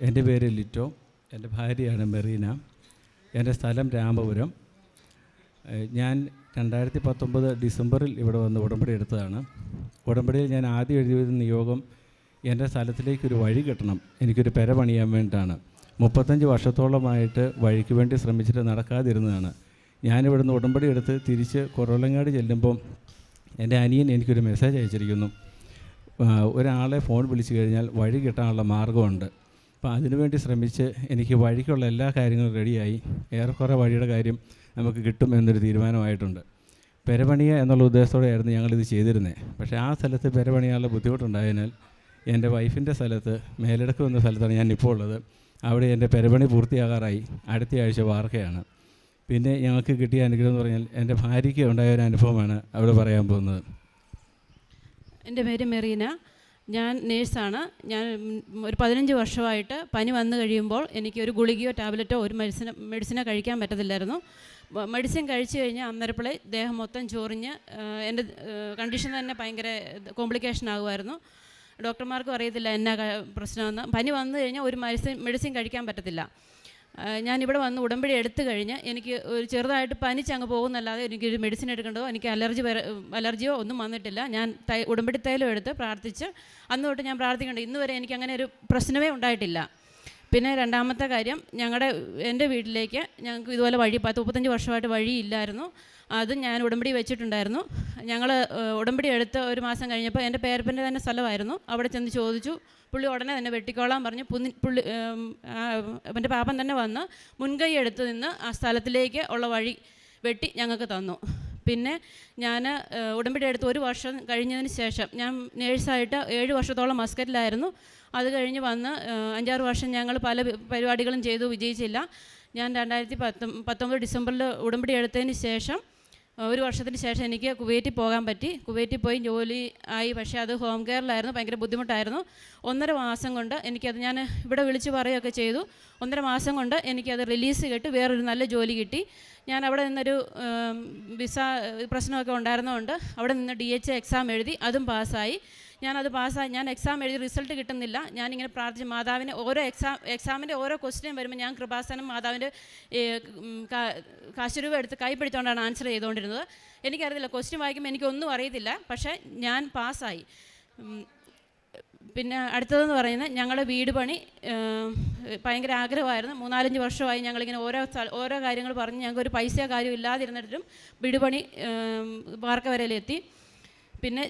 എന്റെ പേര് ലിറ്റോ. എന്റെ ഭാര്യയാണ് മെറീന. എന്റെ സ്ഥലം രാമപുരം. ഞാൻ രണ്ടായിരത്തി പത്തൊമ്പത് ഡിസംബറിൽ ഇവിടെ വന്ന് ഉടമ്പടി എടുത്തതാണ്. ഉടമ്പടിയിൽ ഞാൻ ആദ്യം എഴുതിയത് നിയോഗം എന്റെ സ്ഥലത്തിലേക്കൊരു വഴി കിട്ടണം. എനിക്കൊരു പെര പണിയാൻ വേണ്ടിയിട്ടാണ്. മുപ്പത്തഞ്ച് വർഷത്തോളമായിട്ട് വഴിക്ക് വേണ്ടി ശ്രമിച്ചിട്ട് നടക്കാതിരുന്നതാണ്. ഞാനിവിടുന്ന് ഉടമ്പടി എടുത്ത് തിരിച്ച് കുറവലങ്ങാട് ചെല്ലുമ്പം എന്റെ അനിയൻ എനിക്കൊരു മെസ്സേജ് അയച്ചിരിക്കുന്നു. ഒരാളെ ഫോൺ വിളിച്ചു കഴിഞ്ഞാൽ വഴി കിട്ടാനുള്ള മാർഗമുണ്ട് അപ്പോൾ അതിനുവേണ്ടി ശ്രമിച്ച് എനിക്ക് വഴിക്കുള്ള എല്ലാ കാര്യങ്ങളും റെഡിയായി. ഏറെക്കുറെ വഴിയുടെ കാര്യം നമുക്ക് കിട്ടും എന്നൊരു തീരുമാനമായിട്ടുണ്ട്. പെരപണിയ എന്നുള്ള ഉദ്ദേശത്തോടെയായിരുന്നു ഞങ്ങളിത് ചെയ്തിരുന്നത് പക്ഷേ ആ സ്ഥലത്ത് പെരപണിയാനുള്ള ബുദ്ധിമുട്ടുണ്ടായതിനാൽ എന്റെ വൈഫിന്റെ സ്ഥലത്ത് മേലടക്ക് എന്ന സ്ഥലത്താണ് ഞാൻ ഇപ്പോൾ ഉള്ളത്. അവിടെ എന്റെ പെരപണി പൂർത്തിയാകാറായി. അടുത്ത ആഴ്ച വാർക്കയാണ്. പിന്നെ ഞങ്ങൾക്ക് കിട്ടിയ അനുഗ്രഹം എന്ന് പറഞ്ഞാൽ എന്റെ ഭാര്യയ്ക്ക് ഉണ്ടായ ഒരു അനുഭവമാണ് അവിടെ പറയാൻ പോകുന്നത്. എന്റെ പേര് മെറീന. ഞാൻ നേഴ്സാണ്. ഞാൻ ഒരു പതിനഞ്ച് വർഷമായിട്ട് പനി വന്നു കഴിയുമ്പോൾ എനിക്ക് ഒരു ഗുളികയോ ടാബ്ലറ്റോ ഒരു മെഡിസിൻ മെഡിസിനോ കഴിക്കാൻ പറ്റത്തില്ലായിരുന്നു. മെഡിസിൻ കഴിച്ചു കഴിഞ്ഞാൽ അന്നേരപ്പോഴേ ദേഹം മൊത്തം ചൊറിഞ്ഞ് എന്റെ കണ്ടീഷൻ തന്നെ ഭയങ്കര കോംപ്ലിക്കേഷൻ ആകുമായിരുന്നു. ഡോക്ടർമാർക്കും അറിയത്തില്ല എന്നാ പ്രശ്നമെന്ന്. പനി വന്നു കഴിഞ്ഞാൽ ഒരു മെഡിസിൻ മെഡിസിൻ കഴിക്കാൻ പറ്റത്തില്ല. ഞാനിവിടെ വന്ന് ഉടമ്പടി എടുത്തു കഴിഞ്ഞ് എനിക്ക് ഒരു ചെറുതായിട്ട് പനിച്ച് അങ്ങ് പോകുന്നല്ലാതെ എനിക്കൊരു മെഡിസിൻ എടുക്കേണ്ടതോ എനിക്ക് അലർജി അലർജിയോ ഒന്നും വന്നിട്ടില്ല. ഞാൻ തൈ ഉടമ്പടി തൈലം എടുത്ത് പ്രാർത്ഥിച്ച് അന്ന് തൊട്ട് ഞാൻ പ്രാർത്ഥിക്കേണ്ടത് ഇന്നുവരെ എനിക്ക് അങ്ങനെ ഒരു പ്രശ്നമേ ഉണ്ടായിട്ടില്ല. പിന്നെ രണ്ടാമത്തെ കാര്യം ഞങ്ങളുടെ എന്റെ വീട്ടിലേക്ക് ഞങ്ങൾക്ക് ഇതുപോലെ വഴി പത്ത് മുപ്പത്തഞ്ച് വർഷമായിട്ട് വഴിയില്ലായിരുന്നു. അത് ഞാൻ ഉടമ്പടി വെച്ചിട്ടുണ്ടായിരുന്നു. ഞങ്ങൾ ഉടമ്പടി എടുത്ത് ഒരു മാസം കഴിഞ്ഞപ്പോൾ എന്റെ പേരപ്പന്റെ തന്നെ സ്ഥലമായിരുന്നു. അവിടെ ചെന്ന് ചോദിച്ചു പുള്ളി ഉടനെ തന്നെ വെട്ടിക്കോളാൻ പറഞ്ഞു. പുന്നി പുള്ളി എന്റെ പാപ്പൻ തന്നെ വന്ന് മുൻകൈ എടുത്ത് നിന്ന് ആ സ്ഥലത്തിലേക്ക് ഉള്ള വഴി വെട്ടി ഞങ്ങൾക്ക് തന്നു. പിന്നെ ഞാൻ ഉടമ്പടി എടുത്ത് ഒരു വർഷം കഴിഞ്ഞതിന് ശേഷം ഞാൻ നേഴ്സായിട്ട് ഏഴ് വർഷത്തോളം മസ്കറ്റിലായിരുന്നു അത് കഴിഞ്ഞ് വന്ന് അഞ്ചാറ് വർഷം ഞങ്ങൾ പല പരിപാടികളും ചെയ്തു വിജയിച്ചില്ല. ഞാൻ രണ്ടായിരത്തി പത്തൊ പത്തൊമ്പത് ഡിസംബറിൽ ഉടമ്പടി എടുത്തതിന് ശേഷം ഒരു വർഷത്തിന് ശേഷം എനിക്ക് കുവൈറ്റിൽ പോകാൻ പറ്റി. കുവൈറ്റിൽ പോയി ജോലി ആയി. പക്ഷേ അത് ഹോം കെയറിലായിരുന്നു. ഭയങ്കര ബുദ്ധിമുട്ടായിരുന്നു. ഒന്നര മാസം കൊണ്ട് എനിക്കത് ഞാൻ ഇവിടെ വിളിച്ച് പറയുകയൊക്കെ ചെയ്തു. ഒന്നര മാസം കൊണ്ട് എനിക്കത് റിലീസ് കിട്ടി. വേറൊരു നല്ല ജോലി കിട്ടി. ഞാൻ അവിടെ നിന്നൊരു വിസ പ്രശ്നമൊക്കെ ഉണ്ടായിരുന്നതുകൊണ്ട് അവിടെ നിന്ന് ഡി എച്ച് എക്സാം എഴുതി. അതും പാസ്സായി. ഞാനത് പാസ്സായി. ഞാൻ എക്സാം എഴുതി റിസൾട്ട് കിട്ടുന്നില്ല. ഞാനിങ്ങനെ പ്രാർത്ഥിച്ചു മാതാവിനെ ഓരോ എക്സാം എക്സാമിന്റെ ഓരോ ക്വസ്റ്റ്യൻ വരുമ്പോൾ ഞാൻ കൃപാസനം മാതാവിന്റെ കാശുരൂപ എടുത്ത് കൈ പിടിച്ചുകൊണ്ടാണ് ആൻസർ ചെയ്തുകൊണ്ടിരുന്നത് എനിക്കറിയത്തില്ല ക്വസ്റ്റ്യൻ വായിക്കുമ്പോൾ എനിക്കൊന്നും അറിയത്തില്ല. പക്ഷേ ഞാൻ പാസ്സായി. പിന്നെ അടുത്തതെന്ന് പറയുന്നത് ഞങ്ങളുടെ വീട് പണി ഭയങ്കര ആഗ്രഹമായിരുന്നു. മൂന്നാലഞ്ച് വർഷമായി ഞങ്ങളിങ്ങനെ ഓരോ ഓരോ കാര്യങ്ങൾ പറഞ്ഞ് ഞങ്ങൾക്ക് ഒരു പൈസ കാര്യം ഇല്ലാതിരുന്നിട്ടും വീട് പണി ഏം, വാർക്ക വരയിലെത്തി. പിന്നെ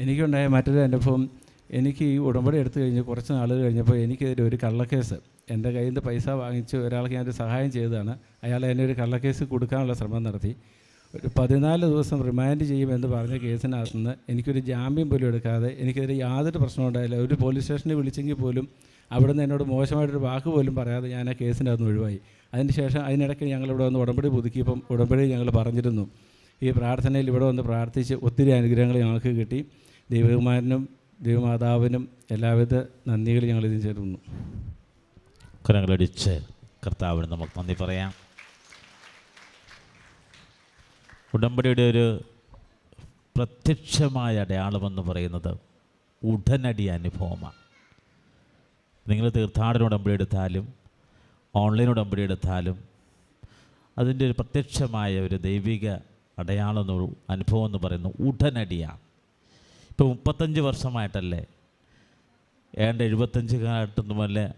എനിക്കുണ്ടായ മറ്റൊരു അനുഭവം എനിക്ക് ഈ ഉടമ്പടി എടുത്തു കഴിഞ്ഞ് കുറച്ച് നാളുകൾ കഴിഞ്ഞപ്പോൾ എനിക്കെതിരെ ഒരു കള്ളക്കേസ്. എന്റെ കയ്യിൽ നിന്ന് പൈസ വാങ്ങിച്ച് ഒരാൾക്ക് ഞാനൊരു സഹായം ചെയ്തതാണ്. അയാൾ എന്നെ ഒരു കള്ളക്കേസ് കൊടുക്കാനുള്ള ശ്രമം നടത്തി. ഒരു പതിനാല് ദിവസം റിമാൻഡ് ചെയ്യുമെന്ന് പറഞ്ഞ കേസിനകത്ത് നിന്ന് എനിക്കൊരു ജാമ്യം പോലും എടുക്കാതെ എനിക്കെതിരെ യാതൊരു പ്രശ്നവും ഉണ്ടായില്ല. ഒരു പോലീസ് സ്റ്റേഷനിൽ വിളിച്ചെങ്കിൽ പോലും അവിടെ നിന്ന് എന്നോട് മോശമായിട്ടൊരു വാക്ക് പോലും പറയാതെ ഞാൻ ആ കേസിനകത്ത് നിന്ന് ഒഴിവായി അതിനുശേഷം അതിനിടയ്ക്ക് ഞങ്ങളിവിടെ വന്ന് ഉടമ്പടി പുതുക്കിയപ്പം ഉടമ്പടി ഞങ്ങൾ പറഞ്ഞിരുന്നു. ഈ പ്രാർത്ഥനയിൽ ഇവിടെ വന്ന് പ്രാർത്ഥിച്ച് ഒത്തിരി അനുഗ്രഹങ്ങൾ ഞങ്ങൾക്ക് കിട്ടി. ദൈവകുമാരനും ദൈവമാതാവിനും എല്ലാവിധ നന്ദികൾ ഞങ്ങൾ ഇതിന് ചേരുന്നു. കരങ്ങളടിച്ച് കർത്താവിന് നമുക്ക് നന്ദി പറയാം. ഉടമ്പടിയുടെ ഒരു പ്രത്യക്ഷമായ അടയാളമെന്ന് പറയുന്നത് ഉടനടി അനുഭവമാണ്. നിങ്ങൾ തീർത്ഥാടന ഉടമ്പടി എടുത്താലും ഓൺലൈൻ ഉടമ്പടി എടുത്താലും അതിന്റെ ഒരു പ്രത്യക്ഷമായ ഒരു ദൈവിക അടയാളം അനുഭവം എന്ന് പറയുന്നത് ഉടനടിയാണ് ഇപ്പോൾ മുപ്പത്തഞ്ച് വർഷമായിട്ടല്ലേ? ഏതാണ്ട് എഴുപത്തഞ്ച് കാലത്തൊന്നും മുതലേ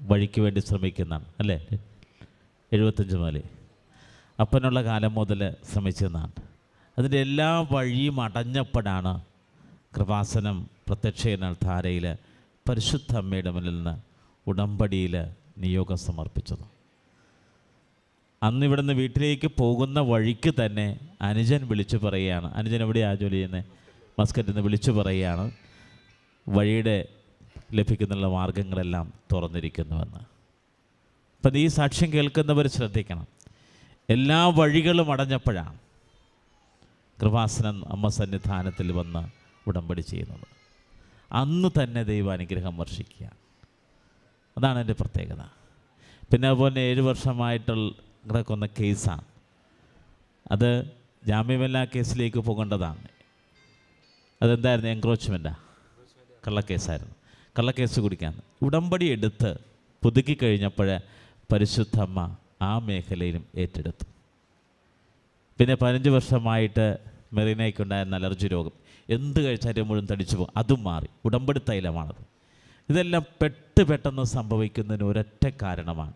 വഴിക്ക് വേണ്ടി ശ്രമിക്കുന്നതാണ് അല്ലേ? എഴുപത്തഞ്ച് മുതൽ അപ്പനുള്ള കാലം മുതൽ ശ്രമിച്ചതാണ്. അതിന്റെ എല്ലാ വഴിയും അടഞ്ഞപ്പോഴാണ് കൃപാസനം പ്രത്യക്ഷയനാൽ ധാരയിൽ പരിശുദ്ധ അമ്മയുടെ മുന്നിൽ നിന്ന് ഉടമ്പടിയിൽ നിയോഗം സമർപ്പിച്ചത്. അന്ന് ഇവിടുന്ന് വീട്ടിലേക്ക് പോകുന്ന വഴിക്ക് തന്നെ അനുജൻ വിളിച്ചു പറയുകയാണ്. അനുജൻ എവിടെയാണ് ജോലി ചെയ്യുന്നത് മസ്കറ്റിൽ നിന്ന് വിളിച്ചു പറയുകയാണ്. വഴിയുടെ ലഭിക്കുന്നുള്ള മാർഗങ്ങളെല്ലാം തുറന്നിരിക്കുന്നുവെന്ന്. അപ്പം ഈ സാക്ഷ്യം കേൾക്കുന്നവർ ശ്രദ്ധിക്കണം. എല്ലാ വഴികളും അടഞ്ഞപ്പോഴാണ് കൃപാസനം അമ്മ സന്നിധാനത്തിൽ വന്ന് ഉടമ്പടി ചെയ്യുന്നത്. അന്ന് തന്നെ ദൈവാനുഗ്രഹം വർഷിക്കുക അതാണ് എന്റെ പ്രത്യേകത. പിന്നെ അതുപോലെ ഏഴ് വർഷമായിട്ടുള്ള കിടക്കുന്ന കേസാണ്. അത് ജാമ്യമില്ലാ കേസിലേക്ക് പോകേണ്ടതാണ്. അതെന്തായിരുന്നു എൻക്രോച്ച്മെന്റാ കള്ളക്കേസായിരുന്നു. കള്ളക്കേസ് കുടിക്കാൻ. ഉടമ്പടി എടുത്ത് പുതുക്കി കഴിഞ്ഞപ്പോൾ പരിശുദ്ധമ്മ ആ മേഖലയിലും ഏറ്റെടുത്തു. പിന്നെ പതിനഞ്ച് വർഷമായിട്ട് മെറീനയ്ക്കുണ്ടായിരുന്ന അലർജി രോഗം. എന്ത് കഴിച്ചാലും മുഴുവൻ തടിച്ചു പോകും. അതും മാറി. ഉടമ്പടി തൈലമാണത്. ഇതെല്ലാം പെട്ട് പെട്ടെന്ന് സംഭവിക്കുന്നതിന് ഒരൊറ്റ കാരണമാണ്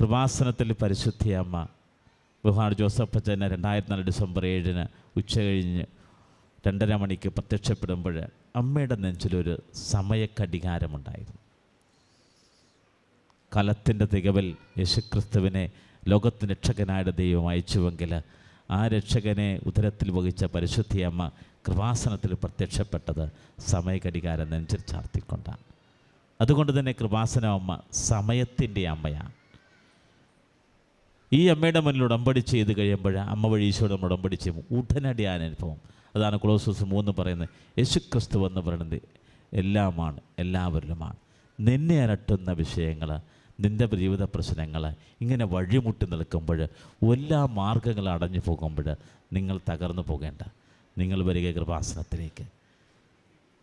കൃപാസനത്തിൽ പരിശുദ്ധിയമ്മ ബഹുമാൻ ജോസഫ് അച്ഛന് രണ്ടായിരത്തി നാല് ഡിസംബർ ഏഴിന് ഉച്ച കഴിഞ്ഞ് രണ്ടര മണിക്ക് പ്രത്യക്ഷപ്പെടുമ്പോൾ അമ്മയുടെ നെഞ്ചിലൊരു സമയക്കടികാരമുണ്ടായിരുന്നു. കലത്തിന്റെ തികവിൽ യേശുക്രിസ്തുവിനെ ലോകത്തിന് രക്ഷകനായുടെ ദൈവം അയച്ചുവെങ്കിൽ ആ രക്ഷകനെ ഉദരത്തിൽ വഹിച്ച പരിശുദ്ധിയമ്മ കൃപാസനത്തിൽ പ്രത്യക്ഷപ്പെട്ടത് സമയഘടികാരം നെഞ്ചിൽ ചാർത്തിക്കൊണ്ടാണ്. അതുകൊണ്ട് തന്നെ കൃപാസന അമ്മ സമയത്തിന്റെ അമ്മയാണ്. ഈ അമ്മയുടെ മുന്നിൽ ഉടമ്പടി ചെയ്ത് കഴിയുമ്പോൾ അമ്മ വഴി ഈശോട് നമ്മൾ ഉടമ്പടി ചെയ്യും. ഉടനടി അനുഭവം. അതാണ് ക്ലോസസ് മൂന്ന് പറയുന്നത്. യേശുക്രിസ്തു എന്ന് പറയുന്നത് എല്ലാമാണ് എല്ലാവരിലുമാണ്. നിന്നെ അലട്ടുന്ന വിഷയങ്ങൾ നിന്റെ ജീവിത പ്രശ്നങ്ങൾ ഇങ്ങനെ വഴിമുട്ടി നിൽക്കുമ്പോൾ എല്ലാ മാർഗങ്ങളും അടഞ്ഞു പോകുമ്പോൾ നിങ്ങൾ തകർന്നു പോകേണ്ട. നിങ്ങൾ വരിക കൃപാസനത്തിലേക്ക്.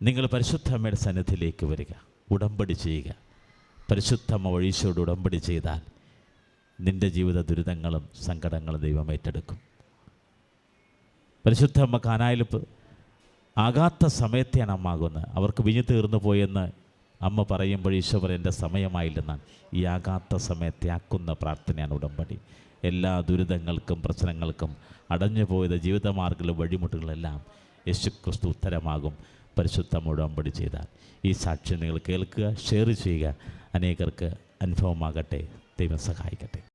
നിങ്ങൾ പരിശുദ്ധമ്മയുടെ സന്നിധിയിലേക്ക് വരിക. ഉടമ്പടി ചെയ്യുക. പരിശുദ്ധമ്മ വഴീശോട് ഉടമ്പടി ചെയ്താൽ നിന്റെ ജീവിത ദുരിതങ്ങളും സങ്കടങ്ങളും ദൈവം ഏറ്റെടുക്കും. പരിശുദ്ധ അമ്മ പ് ആകാത്ത സമയത്തെയാണ് അമ്മ ആകുന്നത്. അവർക്ക് വിഞ്ഞു തീർന്നു പോയെന്ന് അമ്മ പറയുമ്പോൾ ഈശോ എന്റെ സമയമായില്ലെന്നാണ്. ഈ ആകാത്ത സമയത്തെ ആക്കുന്ന പ്രാർത്ഥനയാണ് ഉടമ്പടി. എല്ലാ ദുരിതങ്ങൾക്കും പ്രശ്നങ്ങൾക്കും അടഞ്ഞു പോയത് ജീവിതമാർഗങ്ങളും വഴിമുട്ടുകളെല്ലാം യേശു ക്രിസ്തു ഉത്തരമാകും. പരിശുദ്ധ ഉടമ്പടി ചെയ്താൽ ഈ സാക്ഷ്യം നിങ്ങൾ കേൾക്കുക ഷെയർ ചെയ്യുക. അനേകർക്ക് അനുഭവമാകട്ടെ. ദൈവം സഹായിക്കട്ടെ.